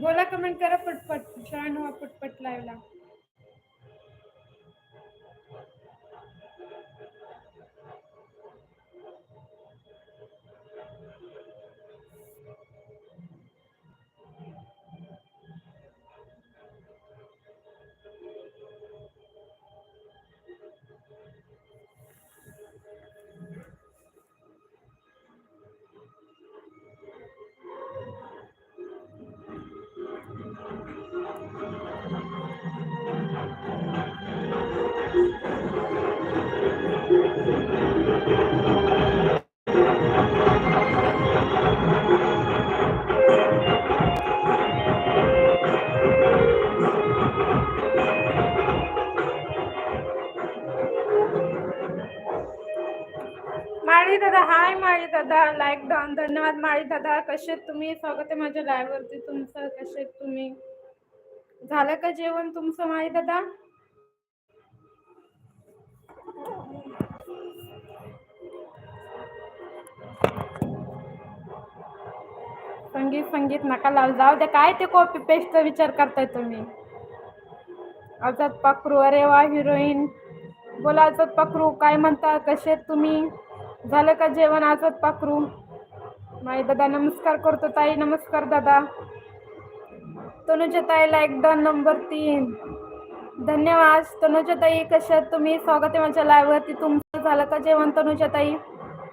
बोला कमेंट करा पटपट. जॉईन व्हा पटपट लाईव्हला धन्यवाद माळी दादा कसे आहेत तुम्ही? स्वागत आहे माझ्या लाईव्ह वरती. तुमचं कसे आहेत तुम्ही? झालं का जेवण तुमचं माळी दादा? संगीत संगीत नका लावू. जाऊ द्या काय ते कॉपी पेस्टचा विचार करताय तुम्ही? आझाद पाखरू अरे वा हिरोईन बोला आझाद पकरू काय म्हणता? कसे आहेत तुम्ही? झालं का जेवण आझाद पाखरू माई दादा नमस्कार करतो ताई. नमस्कार दादा. तनुजा ताईला एकदा नंबर तीन. धन्यवाद. तनुजा ताई कशा आहेत तुम्ही? स्वागत आहे माझ्या लाईव्हवरती तुमचं झालं का जेवण तनुजा ताई?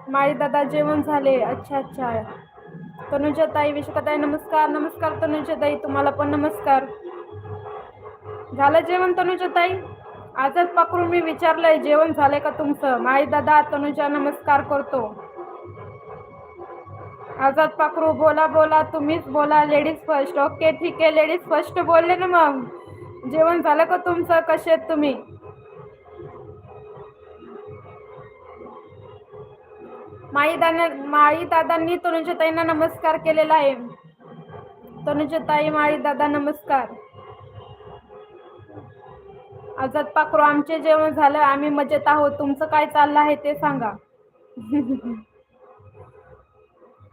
माळी दादा जेवण झाले. अच्छा अच्छा. तनुजा ताई विशाखा नमस्कार. नमस्कार तनुजा ताई. तुम्हाला पण नमस्कार. झालं जेवण तनुजा ताई? आजच पकडून मी विचारलंय जेवण झालंय का तुमचं? माई दादा तनुजा नमस्कार करतो. आझाद पाखरू बोला बोला तुम्हीच बोला लेडीज फर्स्ट ओके ठीक आहे लेडीज फर्स्ट बोलले ना मग. जेवण झालं का तुमचं? कसे आहेत तुम्ही? माई दादा माई दादांनी ताईंना नमस्कार केलेला आहे. तनुजा ताई माई दादा नमस्कार. आझाद पाखरू आमचे जेवण झालं आम्ही मजेत आहोत. तुमचं काय चाललं आहे ते सांगा.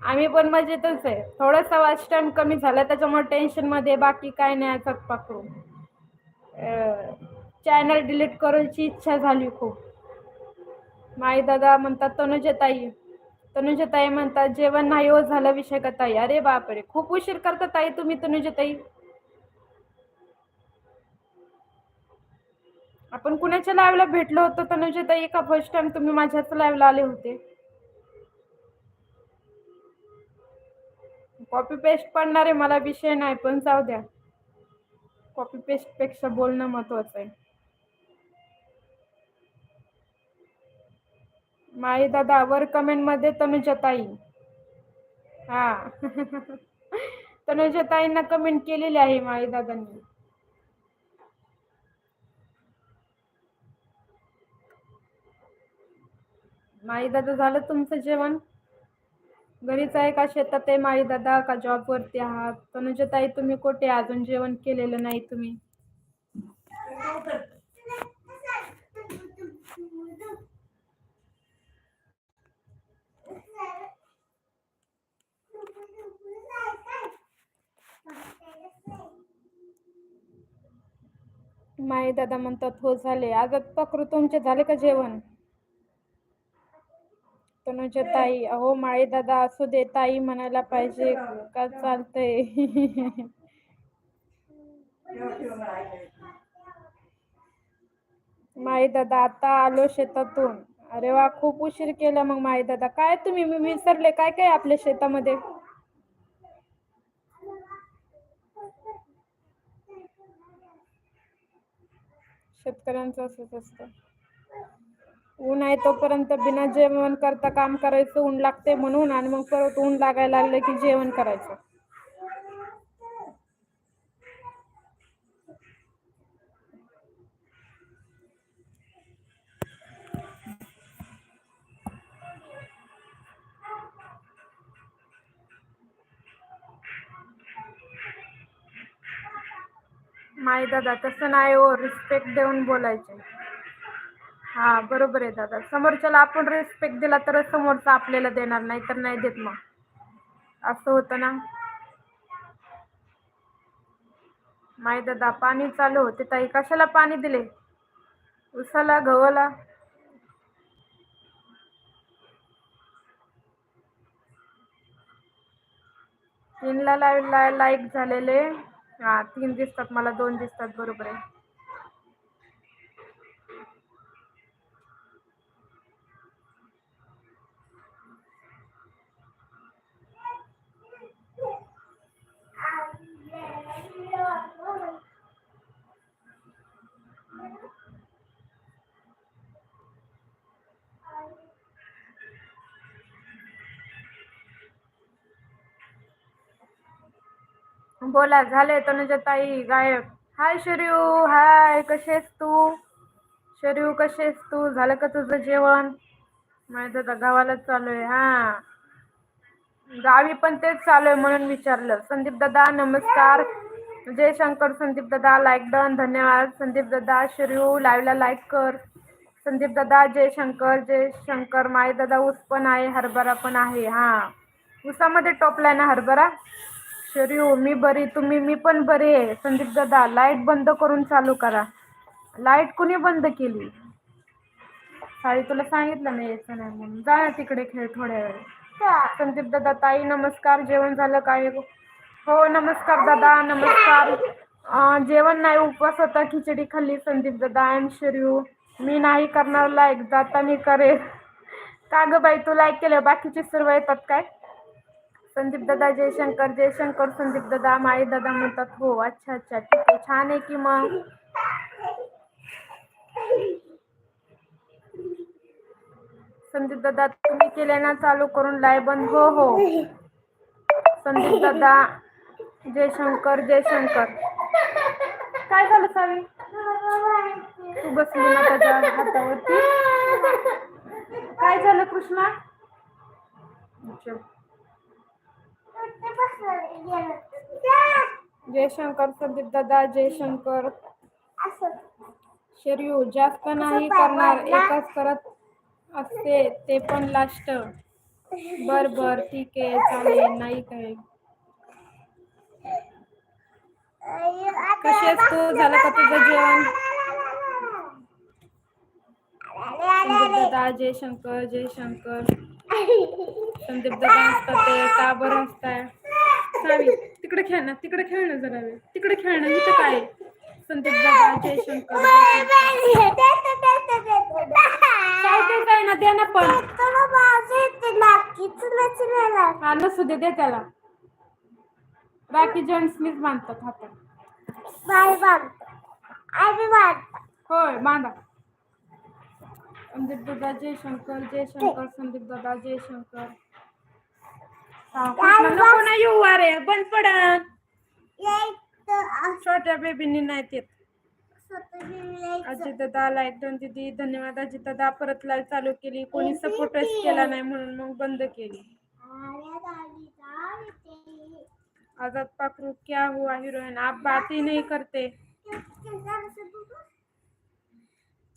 आम्ही पण मजेतच आहे. थोडासा वाच टाइम कमी झाला त्याच्यामुळे टेन्शनमध्ये बाकी काय नाही आझाद पाखरू चॅनल डिलीट करायची इच्छा झाली खूप. माई दादा म्हणतात तनुजा ताई तनुजा ताई म्हणतात जेवण नाही हो झालं विषय का ताई अरे बापरे खूप उशीर करता ताई तुम्ही तनुजा ताई आपण कुणाच्या लाईव्हला भेटलो होतो तनुजा ताई का फर्स्ट टाइम तुम्ही माझ्याच लाईव्हला आले होते. कॉपी पेस्ट पडणार आहे मला विषय नाही पण जाऊ द्या. कॉपी पेस्टपेक्षा बोलणं महत्वाचं आहे. माई दादा वर कमेंटमध्ये तनुजताई. हा. तनुजताईंना कमेंट केलेली आहे माई दादांनी. माई दादा झालं तुमचं जेवण? घरीच आहे का शेतात आहे? माई दादा का जॉब वरती आहात? तनुजा ताई तुम्ही कुठे? अजून जेवण केलेलं नाही तुम्ही. माई दादा म्हणतात हो झाले. आज पकरू तुमचे झाले का जेवण? तनुजा ताई अहो माळे दादा असू दे ताई म्हणायला पाहिजे का चालतंय? माई दादा आता आलो शेतातून. अरे वा खूप उशीर केला मग माई दादा काय तुम्ही मी विसरले काय काय आपल्या शेतामध्ये? शेतकऱ्यांचं असंच असतं. ऊन आहे तोपर्यंत बिना जेवण करता काम करायचं ऊन लागते म्हणून आणि मग परत ऊन लागायला लागलं की जेवण करायचं. माई दादा तसं नाही हो रिस्पेक्ट देऊन बोलायचे. हा बरोबर आहे दादा. समोरच्याला आपण रिस्पेक्ट दिला तरच समोरचा आपल्याला देणार नाही तर नाही देत मग. असं होतं ना? माय दादा पाणी चालू होते ताई. कशाला पाणी दिले? उसाला गव्हाला? तीनला लाईक झालेले. हा तीन दिसतात मला दोन दिसतात बरोबर आहे. बोला झाले तनुजा ताई गायब हाय शर्यू हाय कशेस तू? शर्यू कशेस तू? झालं का तुझं जेवण? माझं तर गावालाच चालू आहे हा. गावी पण तेच चालू आहे म्हणून विचारलं. संदीप दादा नमस्कार. जय शंकर संदीप दादा लाईक डन धन्यवाद. संदीप दादा शर्यू लाईव्हला लाईक कर. संदीप दादा जय शंकर जय शंकर माय दादा ऊस पण आहे हरभरा पण आहे हा. ऊसामध्ये टोपलाय ना हरभरा? शर्यू हो, मी बरी तुम्ही मी पण बरी आहे. संदीप दादा लाइट बंद करून चालू करा. लाइट कुणी बंद केली? साडी तुला सांगितलं नाही यायचं नाही म्हणून. जा ना तिकडे खेळ थोड्या वेळ. संदीप दादा ताई नमस्कार. जेवण झालं काय हो? नमस्कार दादा नमस्कार. जेवण नाही उपवास होता खिचडी खाल्ली संदीप दादा एम शर्यू मी नाही करणार लाईक मी करेल. का ग बाई तू लाईक केलं बाकीचे सर्व येतात काय? संदीप दादा जयशंकर जयशंकर संदीप दादा माई दादा म्हणतात हो अच्छा अच्छा ठीक आहे छान आहे की मग? संदीप दादा तुम्ही केले ना चालू करून लाय बंद हो हो. संदीप दादा जयशंकर जयशंकर काय झालं सावी? तू बसली ना त्याच्या हातावरती. काय झालं कृष्णा? अच्छा. जयशंकर संदीप दादा जयशंकर. शर्यू जास्त नाही करणार एकच करत असते ते पण लास्ट बर बर ठीक आहे चालेल नाही काय कशी आहेस तू? झालं का तुझं जेवण? दादा जयशंकर जयशंकर. संदीप दादा असतात ते का बरं असताय? सावी तिकडे खेळ ना तिकडे खेळ ना जरा वेळ तिकडे खेळ ना इथं काय? संदीप दादा जयशंकर काय ते काय ना द्या ना पण. हा नसू दे दे त्याला. बाकी जेंट्सनीच बांधतात हातात. होय बांधा. संदीप दादा जयशंकर जयशंकर संदीप दादा जयशंकर शंकर. नको ना येऊ अरे बंद पडन. छोट्या बेबींनी नाही येत. अजित दादा लाइट दोन दिदी धन्यवाद. अजित दादा परत लाइट चालू केली. कोणी सपोर्टच केला नाही म्हणून मग बंद केली. आजाद पाखरू क्या हुआ? हिरोईन आप बात ही नहीं करते.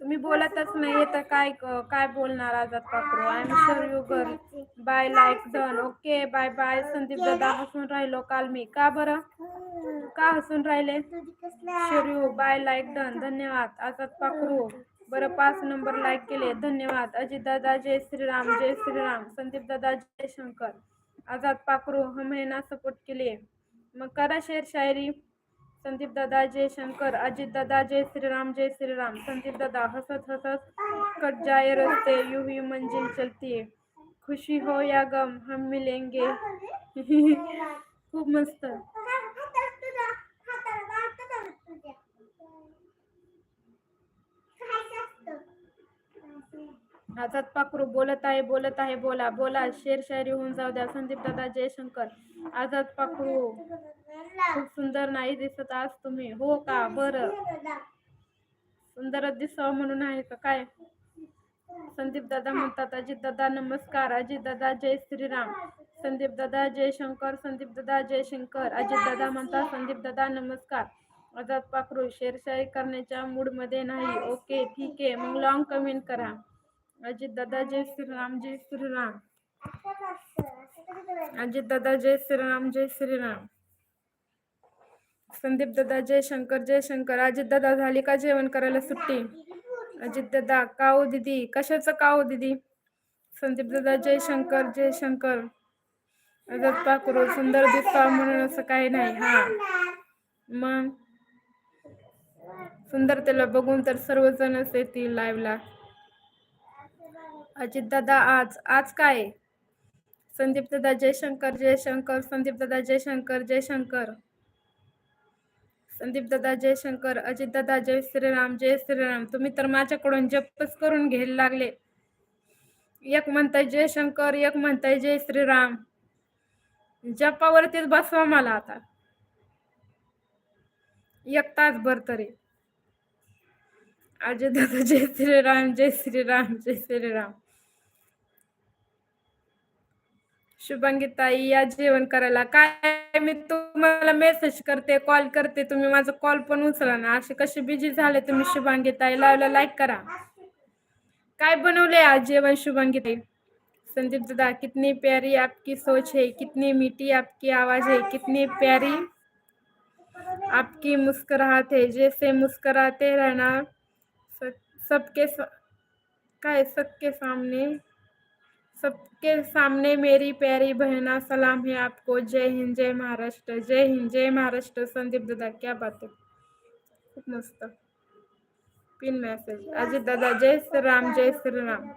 तुम्ही बोलतच नाही तर काय काय बोलणार आजाद पाखरू I am sure you girl bye like done okay bye bye Sandeep दादा हसून राहिलो काल मी. का बरं? का हसून राहिले? शिरयू बाय लाईक डन धन्यवाद. आजाद पाखरू बरं पाच नंबर लाईक केले. धन्यवाद. अजित दादा जय श्रीराम जय श्रीराम. संदीप दादा जय शंकर. आजाद पाखरू हम है ना सपोर्ट केले. मग करा शेर शायरी. संदीप दादा जय शंकर अजित दादा जय श्रीराम जय श्रीराम संदीप दादा हसत हसत कट जाए रस्ते यू ही मंजिल चलती है खुशी हो या गम हम मिलेंगे. खूप मस्त. आजाद पाखरू बोलत आहे बोलत आहे बोला बोला शेर शायरी होऊन जाऊ द्या. संदीप दादा जयशंकर आझाद पाखरू. खूप सुंदर नाही दिसत आज तुम्ही. हो का? बरं. सुंदरच दिसावं म्हणून आहे का? काय? संदीप दादा म्हणतात अजित दादा नमस्कार. अजित दादा जय श्रीराम. संदीप दादा जयशंकर संदीप दादा जयशंकर अजित दादा म्हणतात संदीप दादा नमस्कार. आजाद पाखरू शेरशाही करण्याच्या मूडमध्ये नाही. ओके ठीक आहे. मग लॉंग कमेंट करा. अजित दादा जय श्रीराम जय श्रीराम. अजित दादा जय श्रीराम जय श्रीराम. संदीप दादा जयशंकर जयशंकर अजित दादा झाली का जेवण करायला सुट्टी? अजित दादा काओ हो दिदी? कशाचं काओ हो दिदी? संदीप दादा जयशंकर जयशंकर. अजत पाकरू सुंदर दिसता म्हणून असं काही नाही हा. मग? सुंदरतेला बघून तर सर्वजणच येतील लाईव्हला अजित दादा आज आज काय? संदीप दादा जयशंकर जयशंकर संदीप दादा जयशंकर जयशंकर. संदीप दादा जयशंकर अजित दादा जय श्रीराम जय श्रीराम. तुम्ही तर माझ्याकडून जपच करून घ्यायला लागले. एक म्हणताय जयशंकर एक म्हणताय जय श्रीराम. जपावरतीच बसवा मला आता. एक तासभर तरी. अजय दादा जय श्रीराम जय श्रीराम जय श्रीराम. शुभांगी ताई या जेवण करायला. काय मी तुम्हाला मेसेज करते कॉल करते तुम्ही माझा कॉल पण उचला ना. असे कसे बिझी झाले तुम्ही शुभांगी ताई लावला लाईक करा. काय बनवले आज जेवण शुभांगी ताई संदीप दादा कितनी प्यारी आपकी सोच है कितनी मीठी आपकी आवाज है कितनी प्यारी आपकी मुस्कुराहट है। जैसे मुस्कुराते रहना स- सबके स- काय सबके सामने सबके सामने मेरी प्यारी बहना, सलाम है आपको। जय हिंद, जय महाराष्ट्र, जय हिंद, जय महाराष्ट्र। संदीप दादा, क्या बात है? खूप मस्त। Pin message. अजित दादा, जय श्रीराम जय श्रीराम।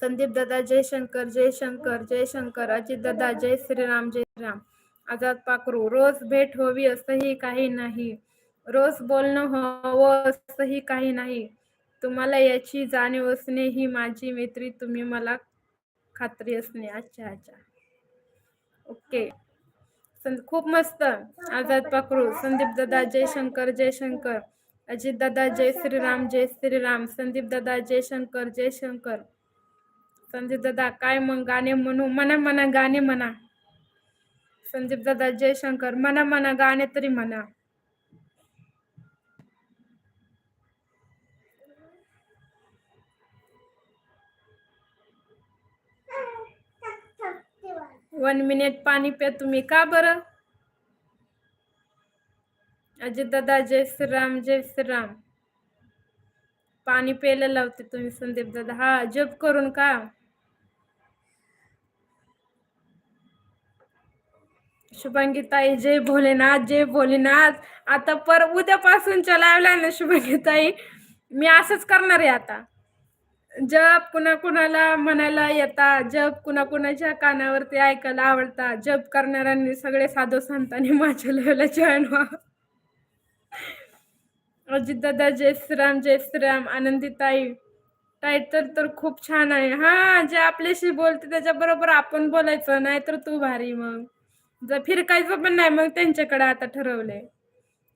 संदीप दादा, जय शंकर जय शंकर जय शंकर। अजित दादा, जय श्रीराम जय श्रीराम। आझाद पाखरू रोज भेट होवी असंही काही नाही। रोज बोलणं हवं असंही काही नाही। तुम्हाला याची जाणीव असणे ही माझी मैत्री तुम्ही मला खात्री असणे. अच्छा अच्छा. ओके. खूप मस्त. आझाद पाखरू संदीप दादा जयशंकर जयशंकर अजित दादा जय श्रीराम जय श्रीराम. संदीप दादा जयशंकर जयशंकर संदीप दादा काय मग गाणे म्हणू? म्हणा म्हणा गाणे म्हणा. संदीप दादा जयशंकर म्हणा म्हणा गाणे तरी म्हणा. वन मिनिट पाणी प्या तुम्ही. का बरं? अजित दादा जय श्रीराम जय श्रीराम. पाणी प्यायला लावते तुम्ही संदीप दादा. हा जप करून का? शुभांगी ताई जय भोलेनाथ जय भोलेनाथ. आता पर उद्यापासून लावला ना शुभांगी ताई? मी असंच करणार आहे आता. जप कुणा कुणाला म्हणायला येतात जप कुणा कुणाच्या कानावरती ऐकायला आवडतात जप करणाऱ्यांनी सगळे साधू संतांनी माझ्या लेवला जॉईन व्हा. दादा जय श्रीराम जय श्रीराम आनंदीताई. टायटल तर खूप छान आहे. हा जे आपल्याशी बोलते त्याच्या बरोबर आपण बोलायचं नाहीतर तू भारी मग. जर फिरकायचं पण नाही मग त्यांच्याकडे आता ठरवलंय.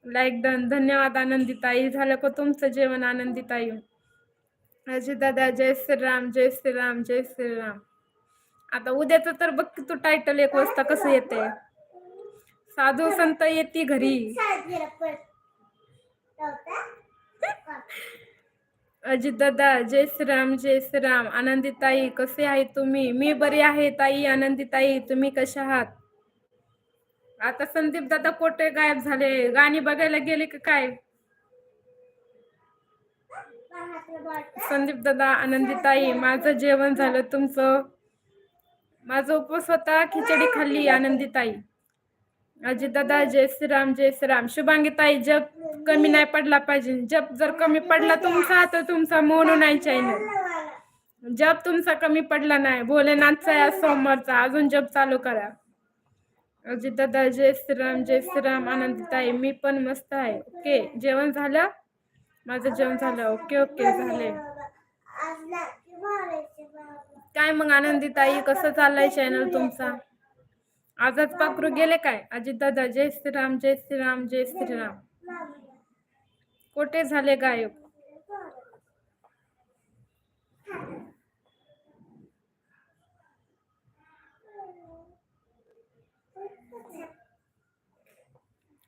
लाईक डन धन्यवाद आनंदीताई. झालं का तुमचं जेवण आनंदीताई? अजय दादा जय श्रीराम जय श्रीराम जय श्रीराम. आता उद्याच तर बघ तू टायटल एक वाजता कसं येते साधू संत येते घरी. अजित दादा जय श्रीराम जय श्रीराम. आनंदीताई कसे आहे तुम्ही? मी बरी आहे ताई आनंदीताई. तुम्ही कशा आहात? आता संदीप दादा कोठे गायब झाले. गाणी बघायला गेले का काय? संदीप दादा आनंदीताई माझं जेवण झालं तुमचं? माझं उपवास होता खिचडी खाल्ली आनंदीताई. अजित दादा जय श्रीराम जय श्रीराम. शुभांगीताई जप कमी नाही पडला पाहिजे. जप जर कमी पडला तुमचा तर तुमचा मोनू नाही चॅनल जप तुमचा कमी पडला नाही. भोलेनाथचा या सोमवारचा. अजून जप चालू करा. अजित दादा जय श्रीराम जय श्रीराम आनंदीताई मी पण मस्त आहे. ओके जेवण झालं? माझं जेवण झालं. ओके ओके झाले. काय मग आनंदी ताई कसं चाललंय चॅनल तुमचा? आजच पाखरू गेले काय? अजित दादा जय श्रीराम जय श्रीराम जय श्रीराम. कोठे झाले गायब?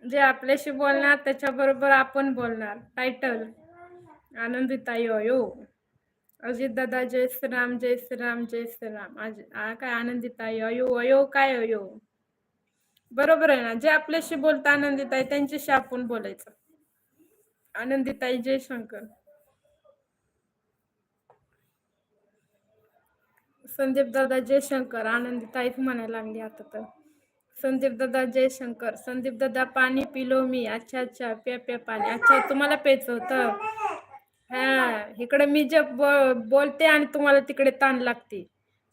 जे आपल्याशी बोलणार त्याच्याबरोबर आपण बोलणार. टायटल आनंदीताई अयो अजित दादा जय श्रीराम जय श्रीराम जय श्रीराम. आज काय आनंदीताई अयो अयो काय अयो बरोबर आहे ना? जे आपल्याशी बोलता आनंदीताई आहे त्यांच्याशी आपण बोलायचं. आनंदिताई जयशंकर. संदीप दादा जयशंकर. शंकर ताईच म्हणायला लागली आता तर. संदीप दादा जयशंकर संदीप दादा पाणी पिलो मी. अच्छा अच्छा. प्या प्या पाणी. अच्छा तुम्हाला प्यायचं होतं? हा इकडे मी जे बोलते आणि तुम्हाला तिकडे ताण लागते.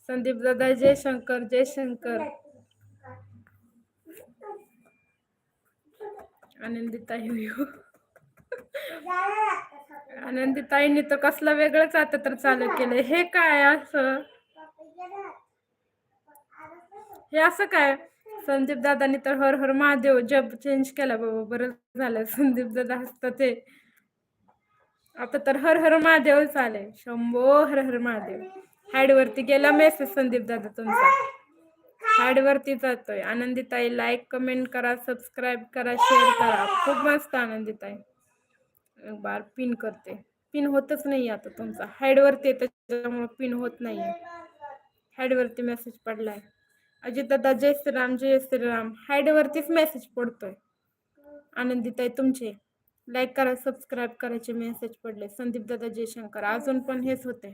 संदीप दादा जयशंकर जयशंकर आनंदिताई होय. हो. आनंदीताईंनी तर कसलं वेगळंच आता तर चालू केलं हे काय असं? हे असं काय? संदीप दादानी तर हर हर महादेव जब चेंज केला बाबा बरं झालं. संदीप दादा हसतात ते आता तर हर हर महादेव चाले शंभो हर हर महादेव. हॅड वरती गेला मेसेज संदीप दादा तुमचा. हॅड वरती जातोय. आनंदीताई लाईक कमेंट करा सबस्क्राईब करा शेअर करा. खूप मस्त आनंदीताई. बार पिन करते. पिन होतच नाही आता तुमचा. हॅड वरती त्याच्यामुळे पिन होत नाही हॅड वरती मेसेज पडलाय. अजितदादा जय श्रीराम जय श्रीराम. हायडेवरतीच मेसेज पडतोय. आनंदीताई तुमचे. लाईक करा सबस्क्राईब करायचे मेसेज पडले. संदीप दादा जयशंकर अजून पण हेच होते.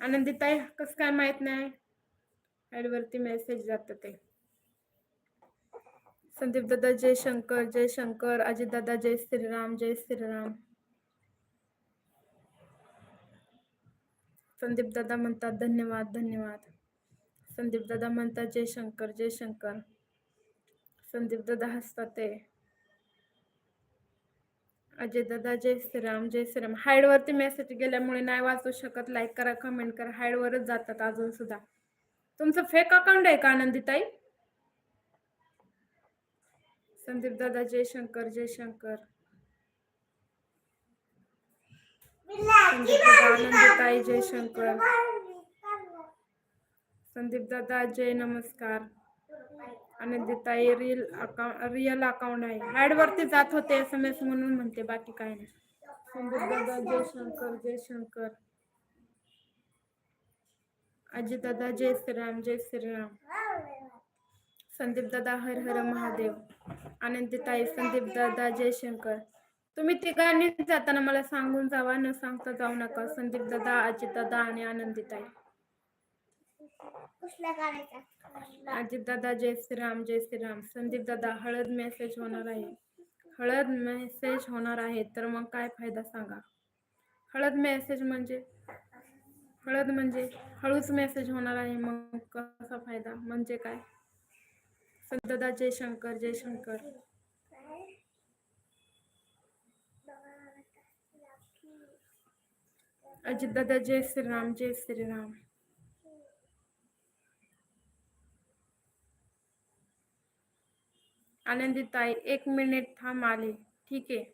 आनंदीताई कसं काय माहीत नाही? हाईड मेसेज जात ते. संदीप दादा जयशंकर जयशंकर अजितदादा जय श्रीराम जय श्रीराम. संदीप दादा म्हणतात धन्यवाद धन्यवाद. संदीप दादा म्हणतात जयशंकर जयशंकर संदीप दादा हसतात ते. अजय दादा जय श्रीराम जय श्रीराम. हायडवरती मेसेज गेल्यामुळे नाही वाचू शकत. लाईक करा कमेंट करा. हायडवरच जातात अजून सुद्धा. तुमचं फेक अकाउंट आहे का आनंदीताई? संदीप दादा जयशंकर जयशंकर संदीप दादा आनंदीताई जयशंकर संदीप दादा जय नमस्कार. आनंदीताई रिअल अकाउंट रिअल अकाउंट आहे. हाईड वरती जात होते एस एम एस म्हणून म्हणते बाकी काय नाही. संदीप दादा जयशंकर जयशंकर अजय दादा जय श्रीराम जय श्रीराम. संदीप दादा हर हर महादेव. आनंदीताई संदीप दादा जयशंकर तुम्ही तिघांनी जाताना मला सांगून जावा न सांगता जाऊ नका. संदीप दादा अजित दादा आणि आनंदीताई. अजित दादा जय श्रीराम जय श्रीराम. संदीप दादा हळद मेसेज होणार आहे. हळद मेसेज होणार आहे तर मग काय फायदा सांगा? हळद मेसेज म्हणजे? हळद म्हणजे हळूच मेसेज होणार आहे मग कसा फायदा? म्हणजे काय? संत दादा जयशंकर जयशंकर अजित दादा जय श्रीराम जय श्रीराम. आनंदीताई एक मिनिट थांब आले. ठीक आहे.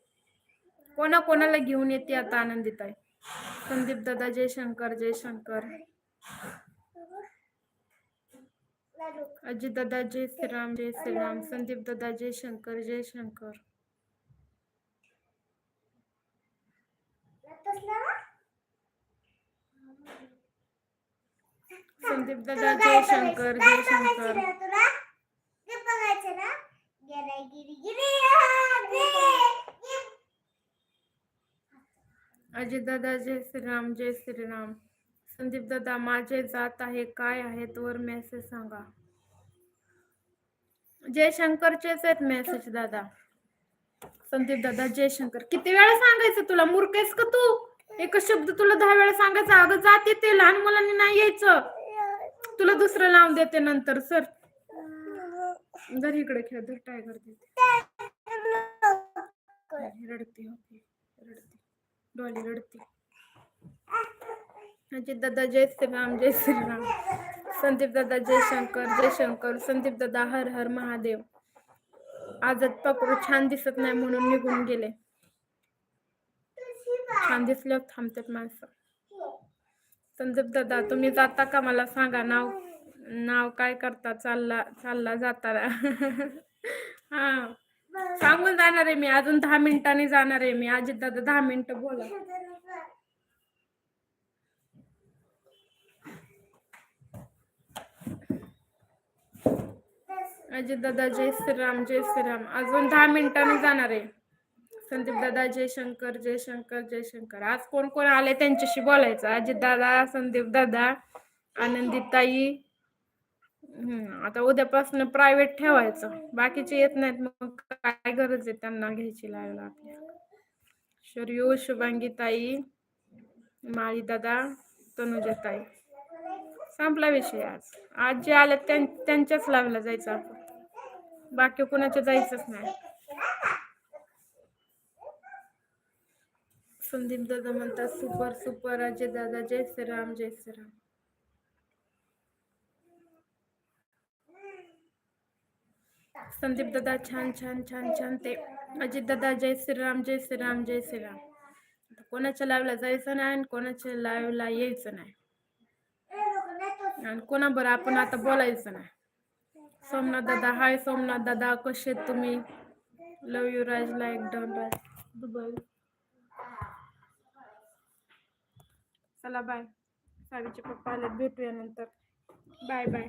कोणा कोणाला घेऊन येते आता आनंदीताई? संदीप दादा जयशंकर जयशंकर. अजित दादा जय श्रीराम जय श्रीराम. संदीप दादा जयशंकर जयशंकर. संदीप दादा जयशंकर जयशंकर. तुला ते बघायचं ना दादा जय श्रीराम जय श्रीराम. संदीप दादा माझे जात आहे काय आहेत वर मेसेज सांगा. जयशंकरचेच आहेत मेसेज दादा. संदीप दादा जयशंकर. किती वेळा सांगायचं तुला? मूर्ख आहेस का तू? एक शब्द तुला दहा वेळा सांगायचा. अगं जाते ते लहान मुलांनी नाही यायचं. तुला दुसरं लावून देते नंतर सर. जर इकडे खेळ धर टायगर देते रडते होती रडते. डॉली रडते. अजित दादा जय श्रीराम जय श्रीराम. संदीप दादा जयशंकर जयशंकर संदीप दादा हर हर महादेव. आजत पकडू छान दिसत नाही म्हणून निघून गेले. छान दिसल्यावर थांबतात माणसं. संदीप दादा तुम्ही जाता का? मला सांगा नाव. नाव काय करता? चालला चालला जाताना हा. सांगून जाणार आहे मी. अजून दहा मिनिटांनी जाणार आहे मी. अजित दादा दहा मिनिटं बोला. अजित दादा जय श्रीराम जय श्रीराम. अजून दहा मिनिटांनी जाणार आहे. संदीप दादा जयशंकर जयशंकर जयशंकर. आज कोण कोण आले त्यांच्याशी बोलायचं? अजित दादा संदीप दादा आनंदीताई हम्म आता उद्यापासून प्रायव्हेट ठेवायचं. बाकीचे येत नाहीत मग काय गरज आहे त्यांना घ्यायची लावायला आपल्या? शर्यू शुभांगी ताई माळी दादा तनुजा ताई संपला विषय आज. आज जे आले त्यां त्यांच्याच लावला जायचं आपण. बाकी कुणाच्या जायचंच नाही. संदीप दादा म्हणतात सुपर सुपर अजय दादा जय श्रीराम जय श्रीराम. संदीप दादा छान छान छान छान ते. अजित दादा जय श्रीराम जय श्रीराम जय श्रीराम. कोणाच्या लाईव्हला जायचं नाही आणि कोणाच्या लाईव्हला यायचं नाही. आणि कोणाबरोबर आपण आता बोलायचं नाही. सोमनाथ दादा हाय सोमनाथ दादा कसे आहेत तुम्ही? Love you Raj like down Raj Dubai चला बाय सावीचे पप्पा आले भेटूया नंतर. Bye bye